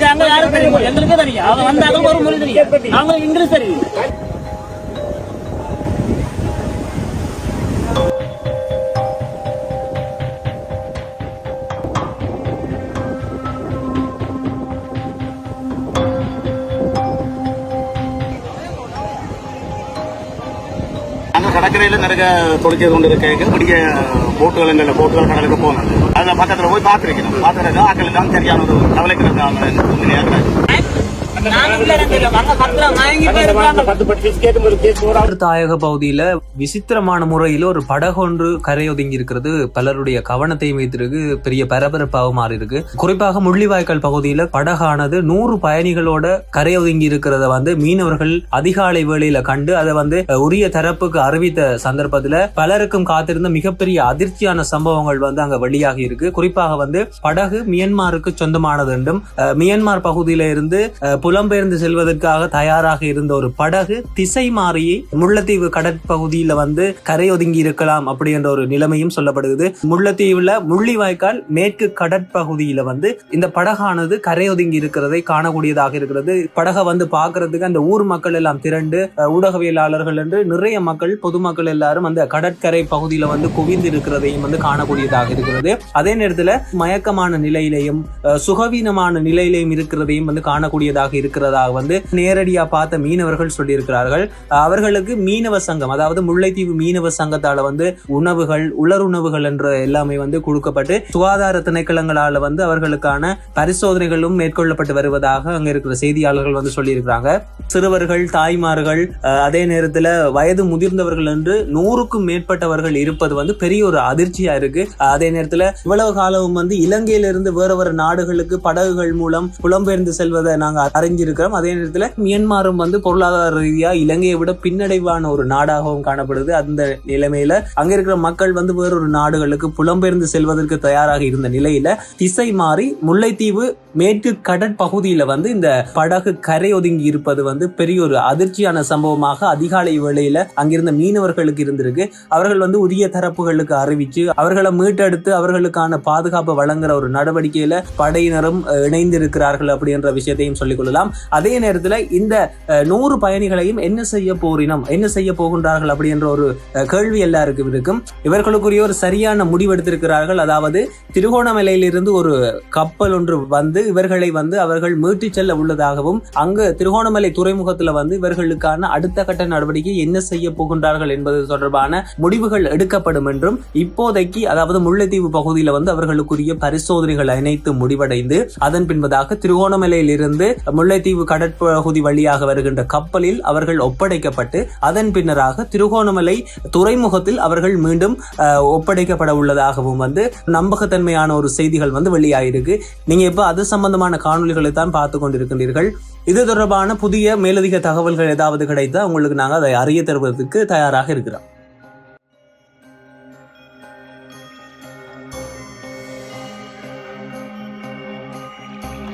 அங்க யாரும் தெரியும். எங்களுக்கு தெரியும். அவங்க வந்தாலும் ஒரு மொழி தெரியும். அவங்களுக்கு இங்கிலீஷ் தெரியும். அங்க கடற்கரையில நிறைய தொழிற்சி கொண்டு இருக்க பெரிய போட்டுகள் இல்லை போட்டுகள் கடலுக்கு போனது. அதுல பக்கத்துல போய் பாத்துருக்கணும் பாத்துருக்கோம் ஆக்கள் தாயக பகுதியில விசித்திரமான முறையில ஒரு படகொன்று கரையொதுங்கி இருக்கிறது. பலருடைய கவனத்தையும் வைத்திருக்கு பெரிய பரபரப்பாக மாறி இருக்கு குறிப்பாக முள்ளிவாய்க்கால் பகுதியில படகானது நூறு பயணிகளோட கரையொதுங்கி இருக்கிறத வந்து மீனவர்கள் அதிகாலை வேளையில கண்டு அதை வந்து உரிய தரப்புக்கு அறிவித்த சந்தர்ப்பத்துல பலருக்கும் காத்திருந்த மிகப்பெரிய அதிர்ச்சியான சம்பவங்கள் வந்து அங்க வெளியாகி இருக்கு. குறிப்பாக வந்து படகு மியன்மாருக்கு சொந்தமானது என்றும் மியன்மார் பகுதியில இருந்து புலம்பெயர்ந்து செல்வதற்காக தயாராக இருந்த ஒரு படகு திசை மாறி முல்லைத்தீவு கடற்பகுதியில வந்து கரையொதுங்கி இருக்கலாம் அப்படி என்ற ஒரு நிலைமையும் சொல்லப்படுகிறது. முல்லைத்தீவுல முள்ளிவாய்க்கால் மேற்கு கடற்பகுதியில வந்து இந்த படகானது கரையொதுங்கி இருக்கிறதை காணக்கூடியதாக இருக்கிறது. படகை வந்து பாக்குறதுக்கு அந்த ஊர் மக்கள் எல்லாம் திரண்டு ஊடகவியலாளர்கள் என்று நிறைய மக்கள் பொதுமக்கள் எல்லாரும் அந்த கடற்கரை பகுதியில வந்து குவிந்து இருக்கிறதையும் வந்து காணக்கூடியதாக இருக்கிறது. அதே நேரத்துல மயக்கமான நிலையிலையும் சுகவீனமான நிலையிலையும் இருக்கிறதையும் வந்து காணக்கூடியதாக இருக்கிறதாக வந்து நேரடியாக நேரடியாக பார்த்த மீனவர்கள் சொல்லியிருக்கிறார்கள். அவர்களுக்கு மீனவ சங்கம் அதாவது முல்லைத்தீவு மீனவ சங்கத்தால வந்து உணவுகள் உலர் உணவுகள் என்ற எல்லாமே வந்து கொடுக்கப்பட்டு சுகாதார திணைக்களங்களால வந்து அவர்களுக்கான பரிசோதனைகளும் மேற்கொள்ளப்பட்டு வருவதாக அங்க இருக்கிற செய்தியாளர்கள் வந்து சொல்லியிருக்கிறாங்க. சிறுவர்கள் தாய்மார்கள் அதே நேரத்துல வயது முதிர்ந்தவர்கள் என்று நூறுக்கும் மேற்பட்டவர்கள் இருப்பது வந்து பெரிய ஒரு அதிர்ச்சியா இருக்கு. அதே நேரத்துல இவ்வளவு காலமும் வந்து இலங்கையிலிருந்து வேற வேற நாடுகளுக்கு படகுகள் மூலம் புலம்பெயர்ந்து செல்வதை நாங்க அறிஞ்சிருக்கிறோம். அதே நேரத்துல மியன்மாரும் வந்து பொருளாதார ரீதியா இலங்கையை விட பின்னடைவான ஒரு நாடாகவும் காணப்படுது. அந்த நிலைமையில அங்க இருக்கிற மக்கள் வந்து வேறொரு நாடுகளுக்கு புலம்பெயர்ந்து செல்வதற்கு தயாராக இருந்த நிலையில திசை மாறி முல்லைத்தீவு மேற்கு கடற்பகுதியில வந்து இந்த படகு கரை ஒதுங்கி இருப்பது வந்து பெரிய ஒரு அதிர்ச்சியான சம்பவமாக அதிகாலை வேளையில அங்கிருந்த மீனவர்களுக்கு இருந்திருக்கு. அவர்கள் வந்து உரிய தரப்புகளுக்கு அறிவிச்சு அவர்களை மீட்டெடுத்து அவர்களுக்கான பாதுகாப்பு வழங்குற ஒரு நடவடிக்கையில படையினரும் இணைந்திருக்கிறார்கள் அப்படின்ற விஷயத்தையும் சொல்லிக் கொள்ளலாம். அதே நேரத்தில் இந்த இந்த நூறு பயணிகளையும் என்ன செய்ய போறினோம்? என்ன செய்ய போகின்றார்கள்? அப்படின்ற ஒரு கேள்வி எல்லாருக்கும் இருக்கும். இவர்களுக்குரிய ஒரு சரியான முடிவெடுத்திருக்கிறார்கள் அதாவது திருகோணமலையிலிருந்து ஒரு கப்பல் ஒன்று வந்து இவர்களை வந்து அவர்கள் மீட்டு செல்ல உள்ளதாகவும் அங்கு திருகோணமலை துறைமுகத்துல வந்து இவர்களுக்கான அடுத்த கட்ட நடவடிக்கை என்ன செய்ய போகின்றார்கள் என்பது தொடர்பான முடிவுகள் எடுக்கப்படும் என்றும் இப்போதைக்கு அதாவது முல்லைத்தீவு பகுதியில் வந்து அவர்களுக்குரிய பரிசோதனைகள் அனைத்து முடிவடைந்து அதன் பின்பதாக திருகோணமலையிலிருந்து முல்லைத்தீவு கடற்பகுதி வழி வழியாக வருகின்ற கப்பலில் அவர்கள் ஒப்படைக்கப்பட்டு அதன் பின்னராக திருகோணமலை துறைமுகத்தில் அவர்கள் மீண்டும் அஹ், ஒப்படைக்கப்பட உள்ளதாகவும் வந்து நம்பகத்தன்மையான ஒரு செய்திகள் வந்து வெளியாயிருக்கு. நீங்க இப்ப அது சம்பந்தமான காணொளிகளை தான் பார்த்து கொண்டிருக்கின்றீர்கள். இது தொடர்பான புதிய மேலதிக தகவல்கள் ஏதாவது கிடைத்தா உங்களுக்கு நாங்கள் அதை அறிய தருவதற்கு தயாராக இருக்கிறோம்.